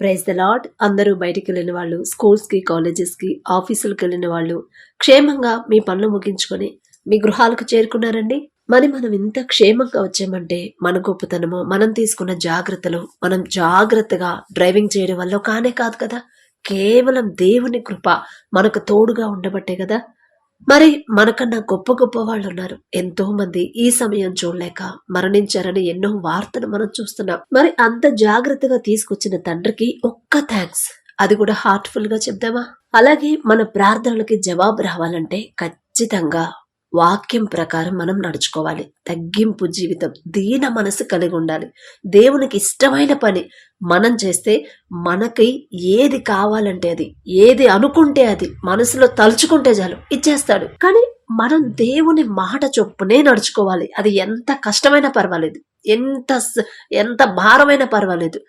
Praise the lord అందరూ బయటికి వెళ్ళిన వాళ్ళు స్కూల్స్కి కాలేజెస్కి ఆఫీసులకు వెళ్ళిన వాళ్ళు క్షేమంగా మీ పనులు ముగించుకొని మీ గృహాలకు చేరుకున్నారండి. మరి మనం ఇంత క్షేమంగా వచ్చామంటే మన గొప్పతనము మనం తీసుకున్న జాగ్రత్తలు మనం జాగ్రత్తగా డ్రైవింగ్ చేయడం వల్ల కానే కాదు కదా. కేవలం దేవుని కృప మనకు తోడుగా ఉండబట్టే కదా. మరి మనకన్నా గొప్ప గొప్ప వాళ్ళు ఉన్నారు ఎంతో మంది ఈ సమయం చూడలేక మరణించారని ఎన్నో వార్తలు మనం చూస్తున్నాం. మరి అంత జాగ్రత్తగా తీసుకొచ్చిన తండ్రికి ఒక్క థ్యాంక్స్. అది కూడా హార్ట్ఫుల్గా చెప్దామా? అలాగే మన ప్రార్థనలకి జవాబు రావాలంటే ఖచ్చితంగా వాక్యం ప్రకారం మనం నడుచుకోవాలి. తగ్గింపు జీవితం దీన మనసు కలిగి ఉండాలి. దేవునికి ఇష్టమైన పని మనం చేస్తే మనకి ఏది కావాలంటే అది ఏది అనుకుంటే అది మనసులో తలుచుకుంటే చాలు ఇచ్చేస్తాడు. కానీ మనం దేవుని మాట చొప్పునే నడుచుకోవాలి. అది ఎంత కష్టమైనా పర్వాలేదు. ఎంత ఎంత భారమైనా పర్వాలేదు.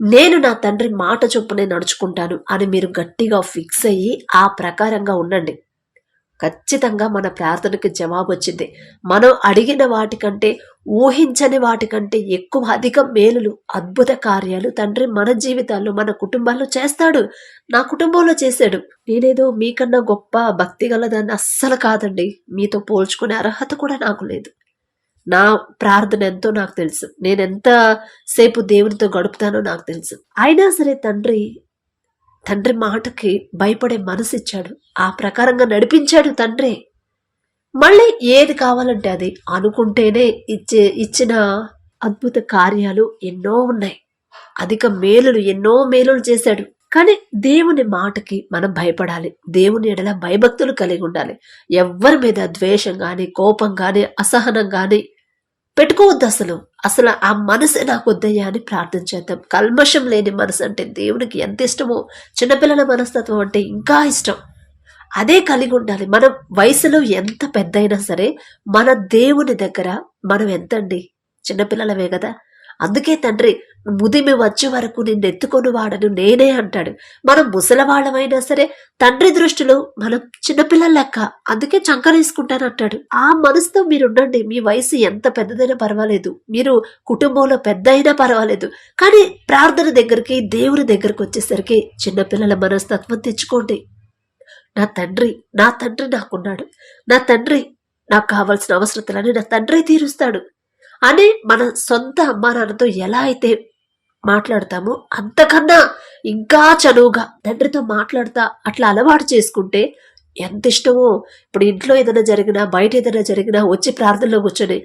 నేను నా తండ్రి మాట చొప్పునే నడుచుకుంటాను అని మీరు గట్టిగా ఫిక్స్ అయ్యి ఆ ప్రకారంగా ఉండండి. ఖచ్చితంగా మన ప్రార్థనకి జవాబు వచ్చింది మనం అడిగిన వాటికంటే ఊహించని వాటికంటే ఎక్కువ అధిక మేలులు అద్భుత కార్యాలు తండ్రి మన జీవితాల్లో మన కుటుంబాల్లో చేస్తాడు. నా కుటుంబంలో చేశాడు. నేనేదో మీకన్నా గొప్ప భక్తి గలదాన్ని అస్సలు కాదండి. మీతో పోల్చుకునే అర్హత కూడా నాకు లేదు. నా ప్రార్థన ఎంతో నాకు తెలుసు. నేను ఎంత సేపు దేవునితో గడుపుతానో నాకు తెలుసు. అయినా సరే తండ్రి తండ్రి మాటకి భయపడే మనసు ఇచ్చాడు. ఆ ప్రకారంగా నడిపించాడు తండ్రి. మళ్ళీ ఏది కావాలంటే అది అనుకుంటేనే ఇచ్చే ఇచ్చిన అద్భుత కార్యాలు ఎన్నో ఉన్నాయి. అధిక మేలులు ఎన్నో మేలులు చేశాడు. కానీ దేవుని మాటకి మనం భయపడాలి. దేవుని ఎడల భయభక్తులు కలిగి ఉండాలి. ఎవ్వరి మీద ద్వేషం కానీ కోపం కానీ అసహనం కానీ పెట్టుకోవద్దు అసలు. అసలు ఆ మనసే నాకు వద్దయ్యా అని ప్రార్థన చేద్దాం. కల్మషం లేని మనసు అంటే దేవునికి ఎంత ఇష్టమో చిన్నపిల్లల మనస్తత్వం అంటే ఇంకా ఇష్టం. అదే కలిగి ఉండాలి. మనం వయసులో ఎంత పెద్దయినా సరే మన దేవుని దగ్గర మనం ఎంతండి? చిన్నపిల్లలవే కదా. అందుకే తండ్రి ముదిమి వచ్చే వరకు నిన్ను ఎత్తుకొని వాడను నేనే అంటాడు. మనం ముసలవాళ్ళమైనా సరే తండ్రి దృష్టిలో మనం చిన్నపిల్లల లెక్క అందుకే చంకరేసుకుంటాను అంటాడు. ఆ మనసుతో మీరు ఉండండి మీ వయసు ఎంత పెద్దదైనా పర్వాలేదు. మీరు కుటుంబంలో పెద్ద అయినా పర్వాలేదు. కానీ ప్రార్థన దగ్గరికి దేవుని దగ్గరికి వచ్చేసరికి చిన్నపిల్లల మనస్తత్వం తెచ్చుకోండి. నా తండ్రి నా తండ్రి నాకున్నాడు. నా తండ్రి నాకు కావాల్సిన అవసరతలని నా తండ్రి తీరుస్తాడు. అని మన సొంత అమ్మానాన్నతో ఎలా అయితే మాట్లాడతామో అంతకన్నా ఇంకా చనువుగా తండ్రితో మాట్లాడతా అట్లా అలవాటు చేసుకుంటే ఎంత ఇష్టమో. ఇప్పుడు ఇంట్లో ఏదైనా జరిగినా బయట ఏదైనా జరిగినా వచ్చి ప్రార్థనలో కూర్చొని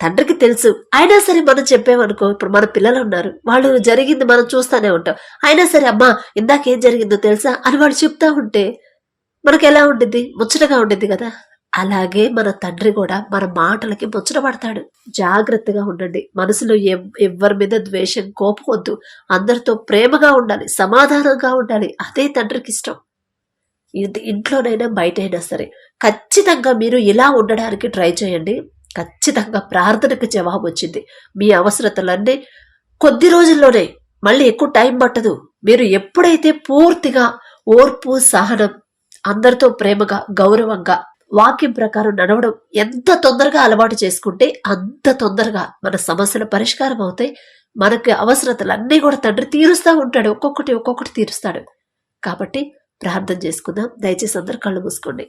తండ్రికి తెలుసు. అయినా సరే మనం చెప్పామనుకో ఇప్పుడు మన పిల్లలు ఉన్నారు వాళ్ళు జరిగింది మనం చూస్తానే ఉంటాం. అయినా సరే అమ్మా ఇందాకేం జరిగిందో తెలుసా అని వాళ్ళు చెప్తా ఉంటే మనకు ఎలా ఉండిద్ది? ముచ్చటగా ఉండిద్ది కదా. అలాగే మన తండ్రి కూడా మన మాటలకి ముచ్చట పడతాడు. జాగ్రత్తగా ఉండండి. మనసులో ఎవ్- ఎవ్వరి మీద ద్వేషం కోపకొద్దు అందరితో ప్రేమగా ఉండాలి సమాధానంగా ఉండాలి. అదే తండ్రికి ఇష్టం. ఇది ఇంట్లోనైనా బయటైనా సరే ఖచ్చితంగా మీరు ఇలా ఉండడానికి ట్రై చేయండి. ఖచ్చితంగా ప్రార్థనకు జవాబు వచ్చింది. మీ అవసరతలన్నీ కొద్ది రోజుల్లోనే మళ్ళీ ఎక్కువ టైం పట్టదు. మీరు ఎప్పుడైతే పూర్తిగా ఓర్పు సహనం అందరితో ప్రేమగా గౌరవంగా వాక్యం ప్రకారం నడవడం ఎంత తొందరగా అలవాటు చేసుకుంటే అంత తొందరగా మన సమస్యలు పరిష్కారం అవుతాయి. మనకి అవసరతలన్నీ కూడా తండ్రి తీరుస్తూ ఉంటాడు. ఒక్కొక్కటి ఒక్కొక్కటి తీరుస్తాడు. కాబట్టి ప్రార్థన చేసుకుందాం. దయచేసి అందరు కళ్ళు మూసుకోండి.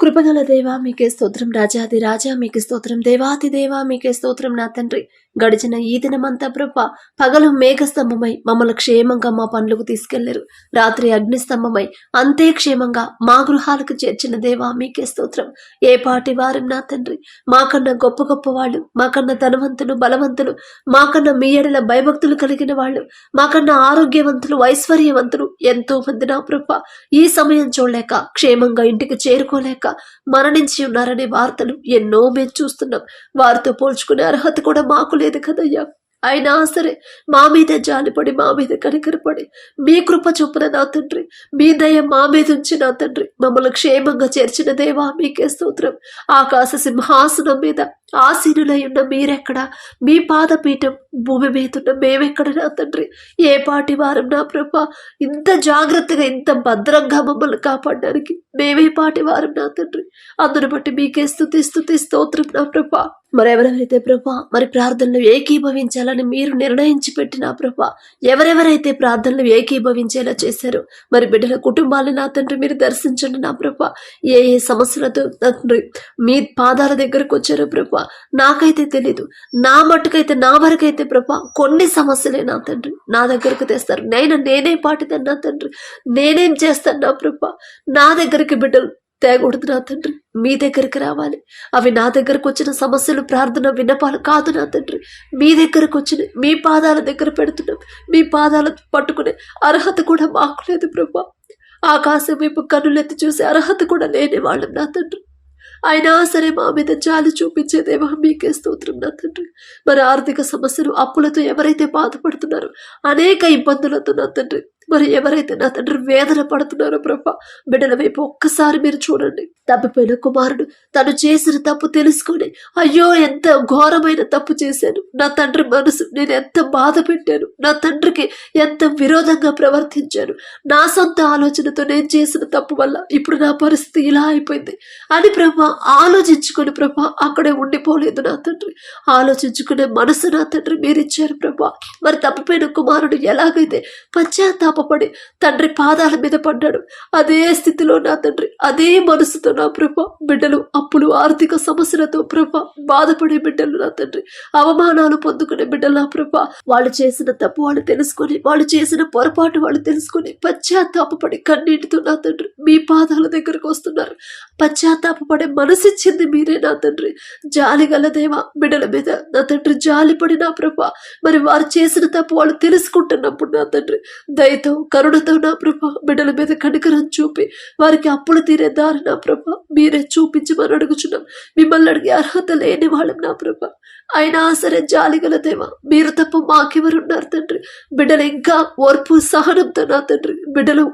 కృపగల దేవా మీకే స్తోత్రం. రాజాది రాజా మీకే స్తోత్రం. దేవాతి దేవా మీకే స్తోత్రం నా తండ్రి. గడిచిన ఈ దినమంతా ప్రభ పగలు మేఘస్తంభమై మమ్మల్ని క్షేమంగా మా పనులకు తీసుకెళ్ళారు. రాత్రి అగ్నిస్తంభమై అంతే క్షేమంగా మా గృహాలకు చేర్చిన దేవా మీకే స్తోత్రం. ఏ పాటి వారు నా తండ్రి? మాకన్నా గొప్ప గొప్ప వాళ్ళు మాకన్నా ధనవంతులు బలవంతులు మాకన్నా మీ ఎడల భయభక్తులు కలిగిన వాళ్ళు మాకన్నా ఆరోగ్యవంతులు ఐశ్వర్యవంతులు ఎంతో మంది నా ప్రభ. ఈ సమయం చూడలేక క్షేమంగా ఇంటికి చేరుకోలేక మరణించి ఉన్నారనే వార్తలు ఎన్నో మేము చూస్తున్నాం. వారితో పోల్చుకునే అర్హత కూడా మాకు లేదు కదయ్యా. అయినా సరే మా మీద జాలిపడి మా మీద కనికరపడి మీ కృప చొప్పున నా తండ్రి మీ దయ మా మీద ఉంచి నా తండ్రి మమ్మల్ని క్షేమంగా చేర్చిన దేవా మీకే స్తోత్రం. ఆకాశ సింహాసనం మీద ఆసీనులై ఉన్న మీరెక్కడ? మీ పాదపీఠం భూమి మీద ఉన్న మేమెక్కడ నా తండ్రి? ఏ పాటి వారం నా ప్రభ? ఇంత జాగ్రత్తగా ఇంత భద్రంగా మమ్మల్ని కాపాడడానికి మేమే పాటి వారం నా తండ్రి. అందును బట్టి మీకే స్థుతి స్థుతి స్తోత్రం నా ప్రభ. మరెవరెవరైతే ప్రభా మరి ప్రార్థనలు ఏకీభవించాలని మీరు నిర్ణయించి పెట్టిన ప్రభ? ఎవరెవరైతే ప్రార్థనలు ఏకీభవించేలా చేశారో మరి బిడ్డల కుటుంబాలను నా తండ్రి మీరు దర్శించండి నా ప్రభ. ఏ ఏ సమస్యలతో తండ్రి మీ పాదాల దగ్గరకు వచ్చారో ప్రభ? నాకైతే తెలీదు. నా మట్టుకైతే నా వరకైతే ప్రభా కొన్ని సమస్యలే నా తండ్రి. నా దగ్గరకు తెస్తారు. నేను నేనే పాటిదాను నా తండ్రి. నేనేం చేస్తాను నా ప్రభా? నా దగ్గరికి బిడ్డలు తేకూడదు నా తండ్రి. మీ దగ్గరికి రావాలి. అవి నా దగ్గరకు వచ్చిన సమస్యలు ప్రార్థన విన్నపాలు కాదు నా తండ్రి. మీ దగ్గరకు వచ్చిన మీ పాదాల దగ్గర పెడుతున్నాం మీ పాదాలు పట్టుకునే అర్హత కూడా మాకు లేదు ప్రభా. ఆకాశం వైపు కన్నులెత్తి చూసే అర్హత కూడా లేని వాళ్ళం నా తండ్రి. అయినా సరే మా మీద జాలి చూపించేదేమో మీకే స్తోత్రం నా తండ్రి. మరి ఆర్థిక సమస్యలు అప్పులతో ఎవరైతే బాధపడుతున్నారో అనేక ఇబ్బందులతో నా తండ్రి. మరి ఎవరైతే నా తండ్రి వేదన పడుతున్నారో ప్రభా బిడ్డల వైపు ఒక్కసారి మీరు చూడండి. తప్పిపోయిన కుమారుడు తను చేసిన తప్పు తెలుసుకొని అయ్యో ఎంత ఘోరమైన తప్పు చేశాను. నా తండ్రి మనసు నేను ఎంత బాధ పెట్టాను. నా తండ్రికి ఎంత విరోధంగా ప్రవర్తించాను. నా సొంత ఆలోచనతో నేను చేసిన తప్పు వల్ల ఇప్పుడు నా పరిస్థితి ఇలా అయిపోయింది అని ప్రభా ఆలోచించుకొని ప్రభా అక్కడే ఉండిపోలేదు నా తండ్రి. ఆలోచించుకునే మనసు నా తండ్రి మీరిచ్చారు ప్రభా. మరి తప్పిపోయిన కుమారుడు ఎలాగైతే పశ్చాత్తాపడి తండ్రి పాదాల మీద పడ్డాడు. అదే స్థితిలో నా తండ్రి అదే మనసుతో నా ప్రభ బిడ్డలు అప్పులు ఆర్థిక సమస్యలతో ప్రభ బాధపడే బిడ్డలు నా తండ్రి అవమానాలు పొందుకునే బిడ్డలు నా ప్రభ. వాళ్ళు చేసిన తప్పు వాళ్ళు తెలుసుకొని వాళ్ళు చేసిన పొరపాటు వాళ్ళు తెలుసుకొని పశ్చాత్తాపడి కన్నీటితో నా తండ్రి మీ పాదాల దగ్గరకు వస్తున్నారు. పశ్చాత్తాపడే మనసిచ్చింది మీరే నా తండ్రి. జాలి గల దేవ బిడ్డల మీద నా తండ్రి జాలిపడి నా ప్రభ మరి వారు చేసిన తప్పు వాళ్ళు తెలుసుకుంటున్నప్పుడు నా తండ్రి. దయతో కరుణతో నా ప్రభ బిడ్డల మీద కనికరం చూపి వారికి అప్పులు తీరే దారి నా ప్రభ మీరే చూపించమని అడుగుచున్నాం. మిమ్మల్ని అడిగే అర్హత లేని వాళ్ళం నా ప్రభ. అయినా సరే జాలిగల దేవ మీరు తప్ప మాకెవరున్నారు తండ్రి. బిడ్డలు ఇంకా ఓర్పు సహనంతో నా తండ్రి. బిడ్డలు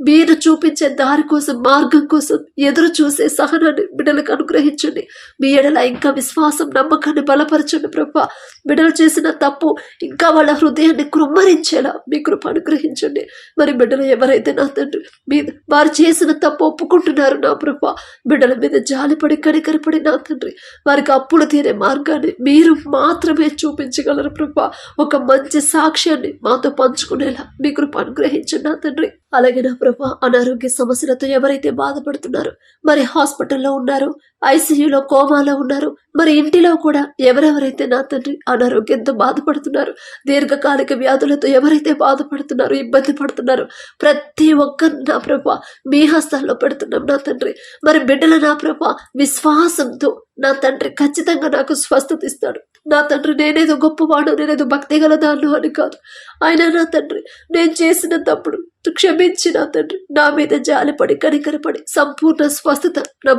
మీరు చూపించే దారి కోసం మార్గం కోసం ఎదురు చూసే సహనాన్ని బిడ్డలకు అనుగ్రహించండి. మీ ఎడల ఇంకా విశ్వాసం నమ్మకాన్ని బలపరచండి ప్రభా. బిడ్డలు చేసిన తప్పు ఇంకా వాళ్ళ హృదయాన్ని కృమ్మరించేలా మీ కృప అనుగ్రహించండి. మరి బిడ్డలు ఎవరైతే నా తండ్రి మీ వారు చేసిన తప్పు ఒప్పుకుంటున్నారు నా ప్రభా. బిడ్డల మీద జాలిపడి కనికరపడి నా తండ్రి వారికి అప్పులు తీరే మార్గాన్ని మీరు మాత్రమే చూపించగలరు ప్రభా. ఒక మంచి సాక్ష్యాన్ని మాతో పంచుకునేలా మీ కృప అనుగ్రహించండి నా తండ్రి. అలాగే నా ప్రభా అనారోగ్య సమస్యలతో ఎవరైతే బాధపడుతున్నారో మరి హాస్పిటల్లో ఉన్నారు ఐసీయూలో కోమాలో ఉన్నారు మరి ఇంటిలో కూడా ఎవరెవరైతే నా తండ్రి అనారోగ్యంతో బాధపడుతున్నారు దీర్ఘకాలిక వ్యాధులతో ఎవరైతే బాధపడుతున్నారో ఇబ్బంది పడుతున్నారు ప్రతి ఒక్కరు నా ప్రభ మీ హస్తాల్లో పెడుతున్నాం నా తండ్రి. మరి బిడ్డల నా ప్రభ విశ్వాసంతో నా తండ్రి ఖచ్చితంగా నాకు స్వస్థత ఇస్తాడు. నా తండ్రి నేనేదో గొప్పవాడు నేనేదో భక్తి గల దాన్ని అని కాదు. ఆయన నా తండ్రి నేను చేసిన తప్పుడు క్షమించి నా తండ్రి. నా మీద జాలిపడి కనికరపడి సంపూర్ణ స్వస్థత. నా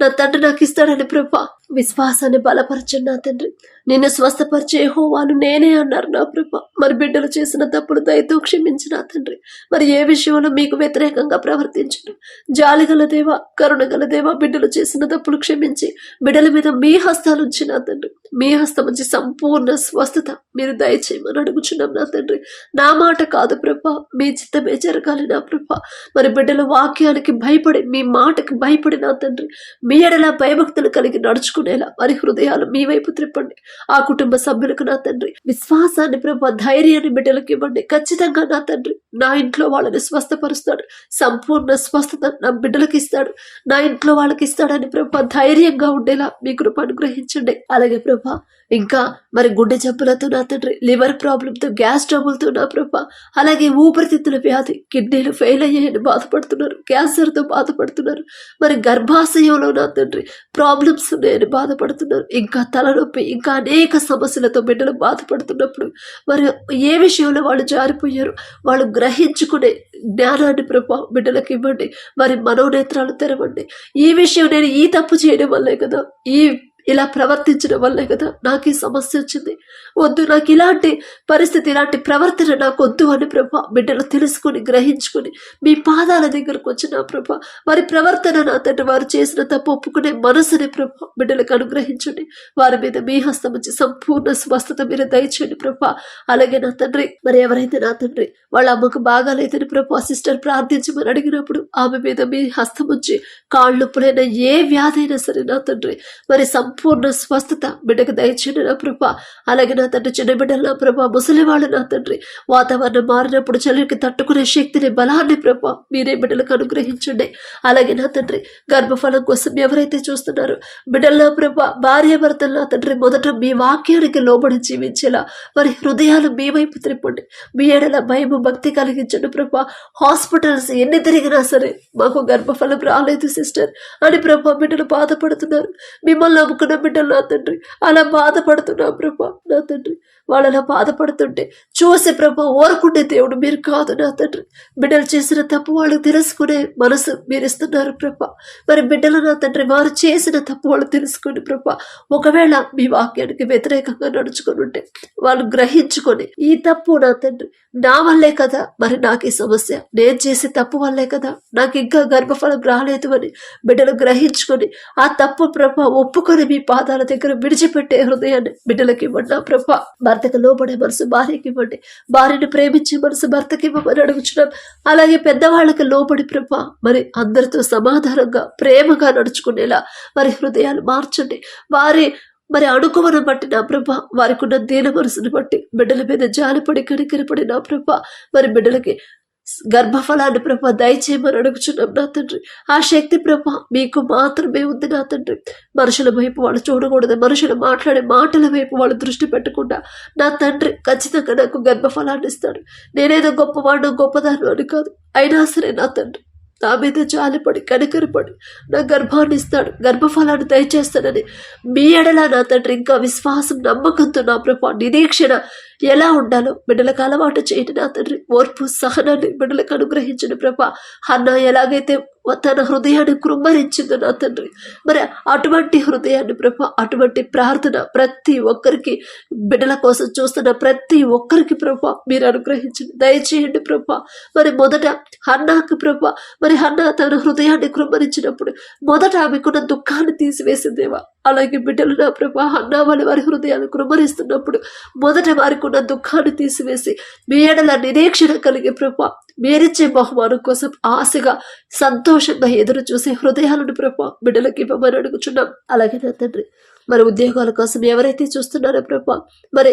నా తండ్రి నాకు ఇస్తాడని ప్రభా. విశ్వాసాన్ని బలపరచండి నా తండ్రి. నిన్ను స్వస్థపరిచే హోవాను నేనే అన్నారు నా ప్రభ. మరి బిడ్డలు చేసిన తప్పుడు దయతో క్షమించి నా తండ్రి. మరి ఏ విషయంలో మీకు వ్యతిరేకంగా ప్రవర్తించను? జాలిగల దేవ కరుణగల దేవ బిడ్డలు చేసిన తప్పులు క్షమించి బిడ్డల మీద మీ హస్తాలుంచి నా తండ్రి. మీ హస్తం నుంచి సంపూర్ణ స్వస్థత మీరు దయచేయమని అడుగుచున్నాం నా తండ్రి. నా మాట కాదు ప్రభ మీ చిత్తమే జరగాలి నా ప్రభ. మరి బిడ్డల వాక్యానికి భయపడి మీ మాటకి భయపడి నా తండ్రి. మీ ఎడల భయభక్తులు కలిగి నడుచుకునేలా వారి హృదయాలు మీ వైపు త్రిప్పండి. ఆ కుటుంబ సభ్యులకు నా తండ్రి విశ్వాసాన్ని ప్రభ ధైర్యాన్ని బిడ్డలకు ఇవ్వండి. ఖచ్చితంగా నా తండ్రి నా ఇంట్లో వాళ్ళని స్వస్థపరుస్తాడు. సంపూర్ణ స్వస్థత నా బిడ్డలకు ఇస్తాడు. నా ఇంట్లో వాళ్ళకి ఇస్తాడని ప్రభ ధైర్యంగా ఉండేలా మీ కృప అనుగ్రహించండి. అలాగే ప్రభా ఇంకా మరి గుండె జబ్బులతో నా తండ్రి లివర్ ప్రాబ్లంతో గ్యాస్ ట్రబుల్తో నా ప్రభ అలాగే ఊపిరితిత్తుల వ్యాధి కిడ్నీలు ఫెయిల్ అయ్యాయని బాధపడుతున్నారు క్యాన్సర్తో బాధపడుతున్నారు మరి గర్భాశయంలో నా తండ్రి ప్రాబ్లమ్స్ ఉన్నాయని బాధపడుతున్నారు ఇంకా తలనొప్పి ఇంకా అనేక సమస్యలతో బిడ్డలు బాధపడుతున్నప్పుడు మరి ఏ విషయంలో వాళ్ళు జారిపోయారు వాళ్ళు గ్రహించుకునే జ్ఞానాన్ని ప్రభా బిడ్డలకు ఇవ్వండి మరి మనోనేత్రాలు తెరవండి. ఈ విషయం నేను ఈ తప్పు చేయడం వల్లే కదా ఈ ఇలా ప్రవర్తించడం వల్లే కదా నాకు ఈ సమస్య వచ్చింది. వద్దు నాకు ఇలాంటి పరిస్థితి ఇలాంటి ప్రవర్తన నాకు వద్దు అని ప్రభా బిడ్డలు తెలుసుకుని గ్రహించుకుని మీ పాదాల దగ్గరకు వచ్చిన ప్రభా వారి ప్రవర్తన నా తండ్రి వారు చేసిన తప్పు ఒప్పుకునే మనసుని ప్రభా బిడ్డలకు అనుగ్రహించండి. వారి మీద మీ హస్తం వచ్చి సంపూర్ణ స్వస్థత మీరు దయచేయండి ప్రభా. అలాగే నా తండ్రి మరి ఎవరైతే నా తండ్రి వాళ్ళ అమ్మకు బాగాలేదని ప్రభా సిస్టర్ ప్రార్థించమని అడిగినప్పుడు ఆమె మీద మీ హస్తం ఉంచి కాళ్ళు నొప్పులైన ఏ వ్యాధి అయినా సరే నా తండ్రి మరి సంపూర్ణ స్వస్థత బిడ్డకు దయచేయండి నా ప్రభ. అలాగే నా తండ్రి చిన్న బిడ్డలు నా ముసలి వాళ్ళు నా తండ్రి. వాతావరణం మారినప్పుడు చలికి తట్టుకునే శక్తిని బలాన్ని ప్రభా మీరే బిడ్డలకు అనుగ్రహించండి. అలాగే నా తండ్రి గర్భఫలం కోసం ఎవరైతే చూస్తున్నారో బిడ్డల్లో నా భార్య భర్తలు నా తండ్రి మొదట మీ వాక్యానికి లోబడి జీవించేలా మరి హృదయాలు మీ వైపు త్రిప్పండి. మీ ఏడల భయం భక్తి కలిగించండి ప్రభా. హాస్పిటల్స్ ఎన్ని తిరిగినా సరే మాకు గర్భఫలం రాలేదు సిస్టర్. అని ప్రభా బిడ్డలు బాధపడుతున్నారు. మిమ్మల్ని నమ్ముకున్న బిడ్డలు నా తండ్రి. అలా బాధపడుతున్నా ప్రభా నా తండ్రి. వాళ్ళు అలా బాధపడుతుంటే చూసే ప్రభా ఓరకుండే దేవుడు మీరు కాదు నా తండ్రి. బిడ్డలు చేసిన తప్పు వాళ్ళు తెలుసుకునే మనసు మీరు ఇస్తున్నారు ప్రభా. మరి బిడ్డలు నా తండ్రి వారు చేసిన తప్పు వాళ్ళు తెలుసుకుని ప్రభా ఒకవేళ మీ వాక్యానికి వ్యతిరేకంగా నడుచుకొని ఉంటే వాళ్ళు గ్రహించుకొని ఈ తప్పు నా తండ్రి నా వల్లే కదా మరి నాకు ఈ సమస్య. నేను చేసే తప్పు వల్లే కదా నాకు ఇంకా గర్భఫలం రాలేదు అని బిడ్డలు గ్రహించుకొని ఆ తప్పు ప్రభా ఒప్పుకొని మీ పాదాల దగ్గర విడిచిపెట్టే హృదయాన్ని బిడ్డలకి ఇవ్వండి ప్రభా ప్రభ. భర్తకు లోబడే మనసు భార్యకి ఇవ్వండి. భార్యను ప్రేమించే మనసు భర్తకి ఇవ్వమని అడుగుచున్నాం. అలాగే పెద్దవాళ్ళకి లోబడి ప్రభ మరి అందరితో సమాధానంగా ప్రేమగా నడుచుకునేలా మరి హృదయాలు మార్చండి. వారి మరి అణుకువను బట్టి నా ప్రభ వారికి ఉన్న దీన మనసును బట్టి బిడ్డల మీద జాలిపడి కనికరపడి నా ప్రభ మరి బిడ్డలకి గర్భఫలాన్ని ప్రభ దయచేయమని అడుగుచున్నాం నా తండ్రి. ఆ శక్తి ప్రభ మీకు మాత్రమే ఉంది నా తండ్రి. మనుషుల వైపు వాళ్ళు చూడకూడదు మనుషులు మాట్లాడే మాటల వైపు వాళ్ళు దృష్టి పెట్టకుండా నా తండ్రి ఖచ్చితంగా నాకు గర్భఫలాన్ని ఇస్తాడు. నేనేదో గొప్పవాడు గొప్పదాను అని కాదు. అయినా సరే నా తండ్రి నా మీద జాలిపడి కనికరపడి నా గర్భాన్ని ఇస్తాడు గర్భఫలాన్ని దయచేస్తానని మీ ఎడల నా తండ్రి ఇంకా విశ్వాసం నమ్మకంతో నా ప్రభా నిరీక్షణ ఎలా ఉండాలో బిడ్డలకు అలవాటు చేయండి నా తండ్రి. ఓర్పు సహనాన్ని బిడ్డలకు అనుగ్రహించిన ప్రభా. అన్న ఎలాగైతే తన హృదయాన్ని కృమ్మరించిందో నా తండ్రి. మరి అటువంటి హృదయాన్ని ప్రభ అటువంటి ప్రార్థన ప్రతి ఒక్కరికి బిడ్డల కోసం చూస్తున్న ప్రతి ఒక్కరికి ప్రభా మీరు అనుగ్రహించండి. దయచేయండి ప్రభా. మరి మొదట హన్నాకు ప్రభ మరి అన్న తన హృదయాన్ని కృమ్మరించినప్పుడు మొదట ఆమెకున్న దుఃఖాన్ని తీసివేసిందేవా అలాగే బిడ్డలు నా ప్రభా అన్నామని వారి హృదయాలు కృమరిస్తున్నప్పుడు మొదట వారికి ఉన్న దుఃఖాన్ని తీసివేసి మీ ఎడల నిరీక్షణ కలిగే ప్రభా మీరిచ్చే బహుమానం కోసం ఆశగా సంతోషంగా ఎదురు చూసే హృదయాలను ప్రభా బిడ్డలకి ఇవ్వమని అడుగుచున్నాం. అలాగే నా తండ్రి మరి ఉద్యోగాల కోసం ఎవరైతే చూస్తున్నారో ప్రభా మరి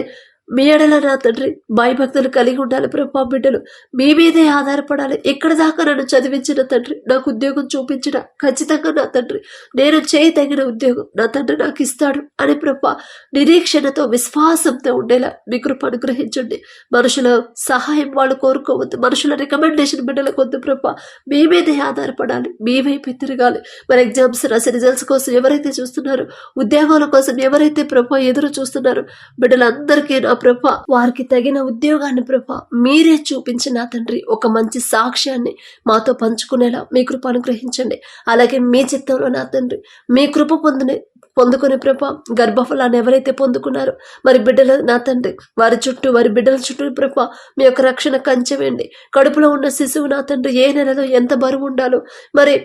మీ ఎడల నా తండ్రి భయభక్తులు కలిగి ఉండాలి ప్రభా బిడ్డలు. మీ మీదే ఆధారపడాలి. ఇక్కడ దాకా నన్ను చదివించిన తండ్రి నాకు ఉద్యోగం చూపించిన ఖచ్చితంగా నా తండ్రి. నేను చేయదగిన ఉద్యోగం నా తండ్రి నాకు ఇస్తాడు అని ప్రభా నిరీక్షణతో విశ్వాసంతో ఉండేలా మీ కృప అనుగ్రహించండి. మనుషుల సహాయం వాళ్ళు కోరుకోవద్దు. మనుషుల రికమెండేషన్ బిడ్డలకు వద్దు ప్రభా. మీ మీదే ఆధారపడాలి. మీ వైపు తిరగాలి. మరి ఎగ్జామ్స్ రాసి రిజల్ట్స్ కోసం ఎవరైతే చూస్తున్నారో ఉద్యోగాల కోసం ఎవరైతే ప్రభా ఎదురు చూస్తున్నారో బిడ్డలందరికీ నా ప్రభ వారికి తగిన ఉద్యోగాన్ని ప్రభ మీరే చూపించిన తండ్రి ఒక మంచి సాక్ష్యాన్ని మాతో పంచుకునేలా మీ కృప అనుగ్రహించండి. అలాగే మీ చిత్తంలో నా తండ్రి మీ కృప పొందిన పొందుకునే ప్రభ గర్భఫలాన్ని ఎవరైతే పొందుకున్నారో మరి బిడ్డల నా తండ్రి వారి చుట్టూ వారి బిడ్డల చుట్టూ ప్రభ మీ యొక్క రక్షణ కంచెవేయండి కడుపులో ఉన్న శిశువు నా తండ్రి ఏ నెలలో ఎంత బరువు ఉండాలో మరి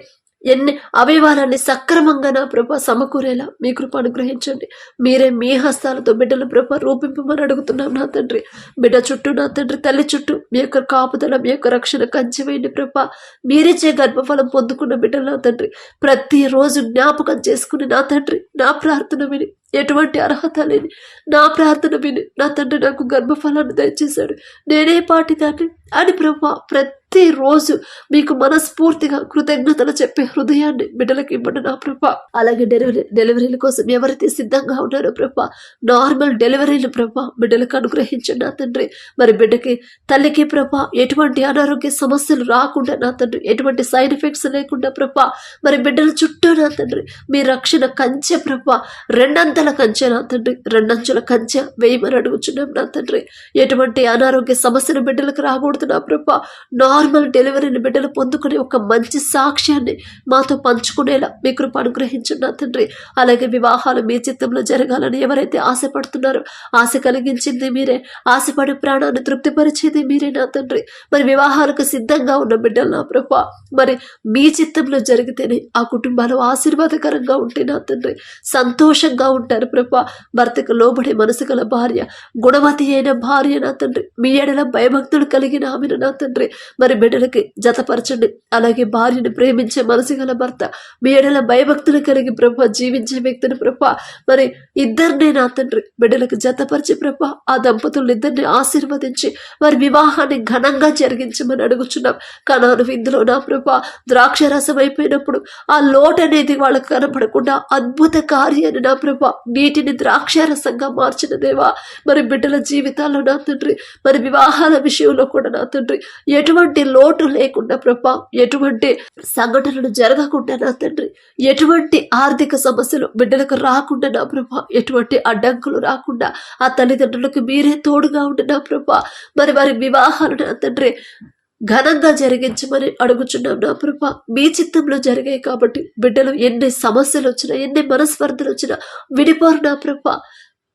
ఎన్ని అవయవాలన్నీ సక్రమంగా నా ప్రభ సమకూరేలా మీ కృప అనుగ్రహించండి. మీరే మీ హస్తాలతో బిడ్డల ప్రభ రూపింపమని అడుగుతున్నాం నా తండ్రి. బిడ్డ చుట్టూ నా తండ్రి తల్లి చుట్టూ మీ యొక్క కాపుదల మీ యొక్క రక్షణ కంచివేయండి ప్రభ. మీరిచ్చే గర్భఫలం పొందుకున్న బిడ్డలు నా తండ్రి. ప్రతిరోజు జ్ఞాపకం చేసుకుని నా తండ్రి నా ప్రార్థన విని ఎటువంటి అర్హత లేని నా ప్రార్థన విని నా తండ్రి నాకు గర్భఫలాన్ని దయచేశాడు. నేనే పాటి దాన్ని అని ప్రభా ప్రతిరోజు మీకు మనస్ఫూర్తిగా కృతజ్ఞతలు చెప్పే హృదయాన్ని బిడ్డలకి ఇవ్వండి నా ప్రభ. అలాగే డెలివరీ డెలివరీల కోసం ఎవరైతే సిద్ధంగా ఉన్నారో ప్రభా నార్మల్ డెలివరీలు ప్రభా బిడ్డలకు అనుగ్రహించండి నా తండ్రి. మరి బిడ్డకి తల్లికి ప్రభ ఎటువంటి అనారోగ్య సమస్యలు రాకుండా నా తండ్రి ఎటువంటి సైడ్ ఎఫెక్ట్స్ లేకుండా ప్రభ మరి బిడ్డల చుట్టూ నా తండ్రి మీ రక్షణ కంచె ప్రభ రెండంతల కంచె నా తండ్రి రెండంచుల కంచె వేయమని అడుగుచున్నాం నా తండ్రి. ఎటువంటి అనారోగ్య సమస్యలు బిడ్డలకు రాకూడదు నా ప్రభ. నార్ నార్మల్ డెలివరీని బిడ్డలు పొందుకునే ఒక మంచి సాక్ష్యాన్ని మాతో పంచుకునేలా మీ కృప అనుగ్రహించున్నా తండ్రి. అలాగే వివాహాలు మీ చిత్తంలో జరగాలని ఎవరైతే ఆశపడుతున్నారో ఆశ కలిగించింది మీరే. ఆశపడి ప్రాణాన్ని తృప్తిపరిచేది మీరే నా తండ్రి. మరి వివాహాలకు సిద్ధంగా ఉన్న బిడ్డలు నా ప్రభా. మరి మీ చిత్తంలో జరిగితేనే ఆ కుటుంబాలు ఆశీర్వాదకరంగా ఉంటే నా తండ్రి. సంతోషంగా ఉంటారు ప్రభా. భర్తకు లోబడే మనసు గల భార్య గుణవతి అయిన భార్య నా తండ్రి. మీ ఎడల భయభక్తులు కలిగిన ఆమెను నా తండ్రి. మరి బిడ్డలకి జతపరచండి. అలాగే భార్యను ప్రేమించే మనసు గల భర్త మీ ఎడల భయభక్తులు కలిగి ప్రభ జీవించే వ్యక్తిని ప్రభ. మరి ఇద్దరినే నా తండ్రి బిడ్డలకు జతపరిచి ప్రభ ఆ దంపతులు ఇద్దరిని ఆశీర్వదించి వారి వివాహాన్ని ఘనంగా జరిగించమని అడుగుచున్నాం. కణాను విందులో నా ప్రభ ద్రాక్ష రసం అయిపోయినప్పుడు ఆ లోటు అనేది వాళ్ళకు కనపడకుండా అద్భుత కార్యాన్ని నా ప్రభ నీటిని ద్రాక్ష రసంగా మార్చిన దేవా. మరి బిడ్డల జీవితాల్లో నా తండ్రి మరి వివాహాల విషయంలో కూడా నా తండ్రి ఎటువంటి లోటు లేకుండా ప్రభా ఎటువంటి సంఘటనలు జరగకుండా నా తండ్రి ఎటువంటి ఆర్థిక సమస్యలు బిడ్డలకు రాకుండా నా ప్రభా ఎటువంటి అడ్డంకులు రాకుండా ఆ తల్లిదండ్రులకు మీరే తోడుగా ఉండి నా ప్రభా మరి వారి వివాహాలు నా తండ్రి ఘనంగా జరిగించమని అడుగుచున్నాం నా ప్రభా. మీ చిత్తంలో జరిగాయి కాబట్టి బిడ్డలు ఎన్ని సమస్యలు వచ్చినా ఎన్ని మనస్పర్ధలు వచ్చినా విడిపోరు నా ప్రభ.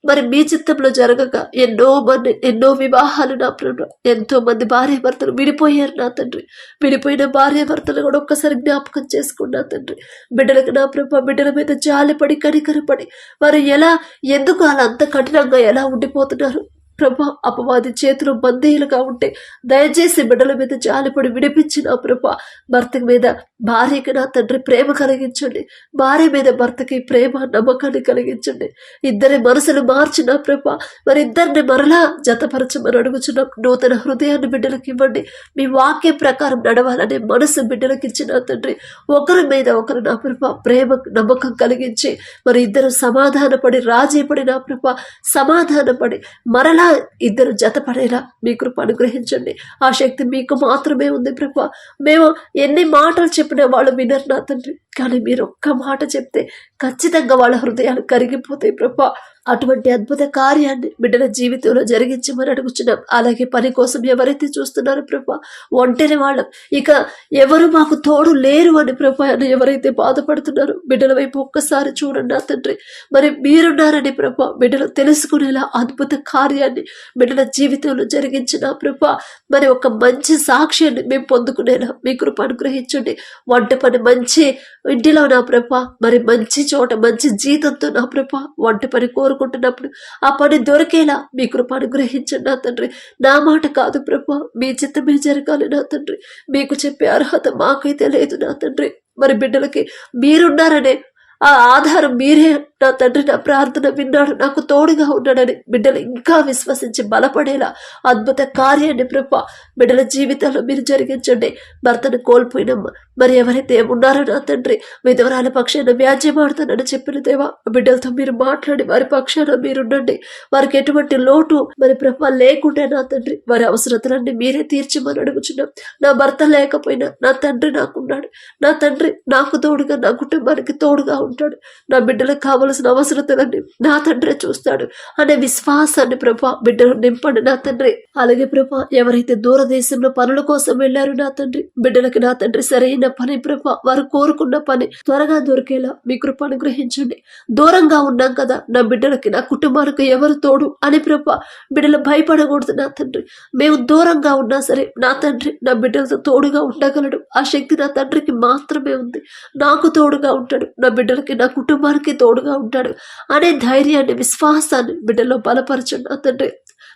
మరి మీ చిత్తంలో జరగక ఎన్నో మంది ఎన్నో వివాహాలు నా ప్రభు ఎంతో మంది భార్య భర్తలు విడిపోయారు నా తండ్రి. విడిపోయిన భార్య భర్తలు కూడా ఒక్కసారి జ్ఞాపకం చేసుకున్నా తండ్రి. బిడ్డలకు నా ప్రభు బిడ్డల మీద జాలిపడి కనికరపడి. వారు ఎలా ఎందుకు అలా అంత కఠినంగా ఎలా ఉండిపోతున్నారు? ప్రభా అపవాది చేతులు బందీలుగా ఉంటే దయచేసి బిడ్డల మీద జాలిపడి విడిపించిన ప్రభా. భర్త మీద భార్యకి నా తండ్రి ప్రేమ కలిగించండి. భార్య మీద భర్తకి ప్రేమ నమ్మకాన్ని కలిగించండి. ఇద్దరి మనసులు మార్చిన ప్రభా మరి ఇద్దరిని మరలా జతపరచమని అడుగుచున్నాం నూతన హృదయాన్ని బిడ్డలకు ఇవ్వండి. మీ వాక్యం ప్రకారం నడవాలనే మనసు బిడ్డలకు ఇచ్చిన తండ్రి. ఒకరి మీద ఒకరు నా ప్రభ ప్రేమ నమ్మకం కలిగించి మరి ఇద్దరు సమాధానపడి రాజీపడి నా ప్రభ సమాధానపడి మరలా ఇద్దరు జతపడేలా మీ కృప అనుగ్రహించండి. ఆ శక్తి మీకు మాత్రమే ఉంది ప్రభా. మేము ఎన్ని మాటలు చెప్పినా వాళ్ళు వినరు నా తండ్రి. కానీ మీరు ఒక్క మాట చెప్తే ఖచ్చితంగా వాళ్ళ హృదయాలు కరిగిపోతాయి ప్రభా. అటువంటి అద్భుత కార్యాన్ని బిడ్డల జీవితంలో జరిగించమని అడుగుచున్నాం. అలాగే పని కోసం ఎవరైతే చూస్తున్నారో ప్రభా ఒంటరి వాళ్ళం. ఇక ఎవరు మాకు తోడు లేరు అని ప్రభా ఎవరైతే బాధపడుతున్నారో బిడ్డల వైపు ఒక్కసారి చూడండి నా తండ్రి. మరి మీరున్నారని ప్రభా బిడ్డలు తెలుసుకునేలా అద్భుత కార్యాన్ని బిడ్డల జీవితంలో జరిగించిన ప్రభా మరి ఒక మంచి సాక్ష్యాన్ని మేము పొందుకునేలా మీ కృప అనుగ్రహించండి. వంట పని మంచి ఇంటిలో నా ప్రభ మరి మంచి చోట మంచి జీతంతో నా ప్రభ వంట పని కోరుకుంటున్నప్పుడు ఆ పని దొరికేలా మీ కృప అనుగ్రహించండి నా తండ్రి. నా మాట కాదు ప్రభ మీ చిత్తమే జరగాలి నా తండ్రి. మీకు చెప్పే అర్హత మాకైతే లేదు నా తండ్రి. మరి బిడ్డలకి మీరున్నారనే ఆ ఆధారం మీరే నా తండ్రి నా ప్రార్థన విన్నాడు. నాకు తోడుగా ఉన్నాడని బిడ్డలు ఇంకా విశ్వసించి బలపడేలా అద్భుత కార్యాన్ని ప్రభ బిడ్డల జీవితంలో మీరు జరిగించండి. భర్తను కోల్పోయినమ్మ మరి ఎవరైతే ఉన్నారో నా తండ్రి విధవరాల పక్షాన వ్యాజ్యమాడుతానని చెప్పిన దేవా బిడ్డలతో మీరు మాట్లాడి వారి పక్షాన మీరుండండి. వారికి ఎటువంటి లోటు మరి ప్రభ లేకుండా నా తండ్రి వారి అవసరతలన్నీ మీరే తీర్చమని అడుగుచున్నాం. నా భర్త లేకపోయినా నా తండ్రి నాకున్నాడు. నా తండ్రి నాకు తోడుగా నా కుటుంబానికి తోడుగా ఉంటాడు. నా బిడ్డలకు కావాలి కావలసిన అవసరతలన్నీ నా తండ్రి చూస్తాడు. అనే విశ్వాసాన్ని ప్రభా బిడ్డలు నింపండి నా తండ్రి. అలాగే ప్రభా ఎవరైతే దూరదేశంలో పనుల కోసం వెళ్ళారు నా తండ్రి బిడ్డలకి నా తండ్రి సరైన పని ప్రభా వారు కోరుకున్న పని త్వరగా దొరికేలా మీ కృప అనుగ్రహించండి. దూరంగా ఉన్నాం కదా నా బిడ్డలకి నా కుటుంబానికి ఎవరు తోడు అని ప్రభా బిడ్డలు భయపడకూడదు నా తండ్రి. మేము దూరంగా ఉన్నా సరే నా తండ్రి నా బిడ్డలతో తోడుగా ఉండగలడు. ఆ శక్తి నా తండ్రికి మాత్రమే ఉంది. నాకు తోడుగా ఉంటాడు. నా బిడ్డలకి నా కుటుంబానికి తోడుగా ఉంటాడు అనే ధైర్యాన్ని విశ్వాసాన్ని బిడ్డలో బలపరచండి నా తండ్రి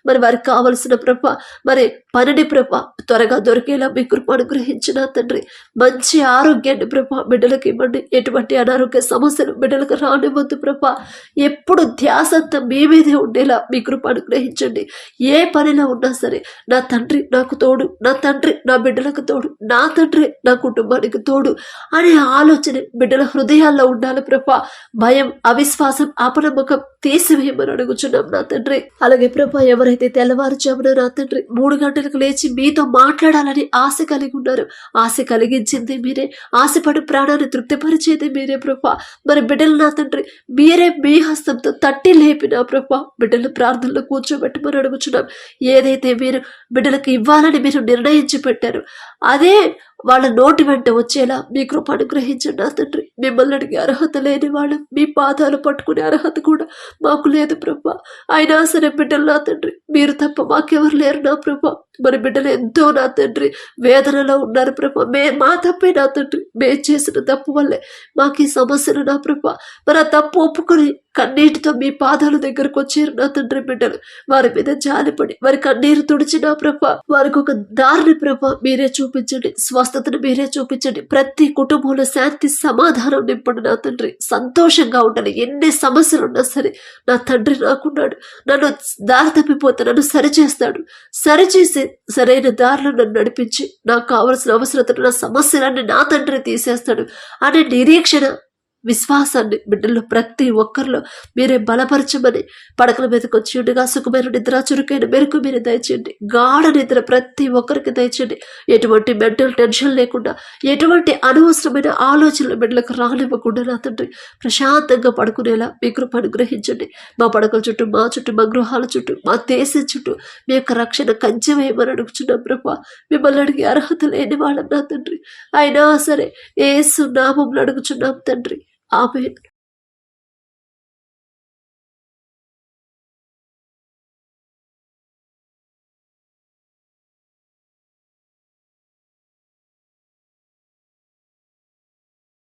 మరి వారికి కావలసిన ప్రభ మరి పనిని ప్రభ త్వరగా దొరికేలా మీ కృప అనుగ్రహించిన తండ్రి. మంచి ఆరోగ్యాన్ని ప్రభ బిడ్డలకు ఇవ్వండి. ఎటువంటి అనారోగ్య సమస్యలు బిడ్డలకు రానివ్వద్దు ప్రభ. ఎప్పుడు ధ్యాస అంతా మీ మీదే ఉండేలా మీ కృప అనుగ్రహించండి. ఏ పనిలో ఉన్నా సరే నా తండ్రి నాకు తోడు నా తండ్రి నా బిడ్డలకు తోడు నా తండ్రి నా కుటుంబానికి తోడు అనే ఆలోచన బిడ్డల హృదయాల్లో ఉండాలి ప్రభ. భయం అవిశ్వాసం అపనమ్మకం తీసివేయమని అడుగుచున్నాం నా తండ్రి. అలాగే ప్రభ ఎవరైతే ఎవరైతే తెల్లవారుజామున నా తండ్రి మూడు గంటలకు లేచి మీతో మాట్లాడాలని ఆశ కలిగి ఉన్నారు ఆశ కలిగించింది మీరే. ఆశపడి ప్రాణాన్ని తృప్తిపరిచేది మీరే ప్రభా. మరి బిడ్డలు నా తండ్రి మీరే మీ హస్తంతో తట్టి లేపిన ప్రభా. బిడ్డలు ప్రార్థనలో కూర్చోబెట్టమని అడుగుచున్నాం. ఏదైతే మీరు బిడ్డలకు ఇవ్వాలని మీరు నిర్ణయించి పెట్టారు అదే వాళ్ళ నోటి వెంట వచ్చేలా మీ కృప అనుగ్రహించండి నా తండ్రి. మిమ్మల్ని అడిగే అర్హత లేని వాళ్ళు. మీ పాదాలు పట్టుకునే అర్హత కూడా మాకు లేదు ప్రభ. అయినా సరే బిడ్డలు నా తండ్రి మీరు తప్ప మాకెవరు లేరు నా ప్రభ. మరి బిడ్డలు ఎంతో నా తండ్రి వేదనలో ఉన్నారు ప్రభా. మే మా తప్పే నా తండ్రి. మేము చేసిన తప్పు వల్లే మాకు ఈ సమస్యలు నా ప్రభ. మరి ఆ తప్పు ఒప్పుకొని కన్నీటితో మీ పాదాల దగ్గరకు వచ్చారు నా తండ్రి బిడ్డలు. వారి మీద జాలిపడి వారి కన్నీరు తుడిచి నా ప్రభ వారికి ఒక దారిని ప్రభ మీరే చూపించండి. స్వస్థతను మీరే చూపించండి. ప్రతి కుటుంబంలో శాంతి సమాధానం నింపండి నా తండ్రి. సంతోషంగా ఉండాలి ఎన్ని సమస్యలు ఉన్నా సరే నా తండ్రి నాకున్నాడు. నన్ను దారి తప్పిపోతే నన్ను సరిచేస్తాడు. సరిచేసి సరైన దారిలో నన్ను నడిపించి నాకు కావలసిన అవసరతను నా సమస్యలన్నీ నా తండ్రి తీసేస్తాడు. అనే నిరీక్షణ విశ్వాసాన్ని బిడ్డల్లో ప్రతి ఒక్కరిలో మీరే బలపరచమని పడకల మీదకి వచ్చి ఉండగా సుఖమైన నిద్ర చురుకైన మెరుకు మీరు దయచేయండి. గాఢ నిద్ర ప్రతి ఒక్కరికి దయచేయండి. ఎటువంటి మెంటల్ టెన్షన్ లేకుండా ఎటువంటి అనవసరమైన ఆలోచనలు బిడ్డలకు రానివ్వకుండా నా తండ్రి ప్రశాంతంగా పడుకునేలా మీ కృప అనుగ్రహించండి. మా పడకల చుట్టూ మా చుట్టూ మా గృహాల చుట్టూ మా దేశం చుట్టూ మీ యొక్క రక్షణ కంచె వేయమని అడుగుచున్నాం ప్రభా. మిమ్మల్ని అడిగే అర్హత లేని వాళ్ళం నా తండ్రి. అయినా సరే ఏసు నామంలో అడుగుచున్నాం తండ్రి. ఆమె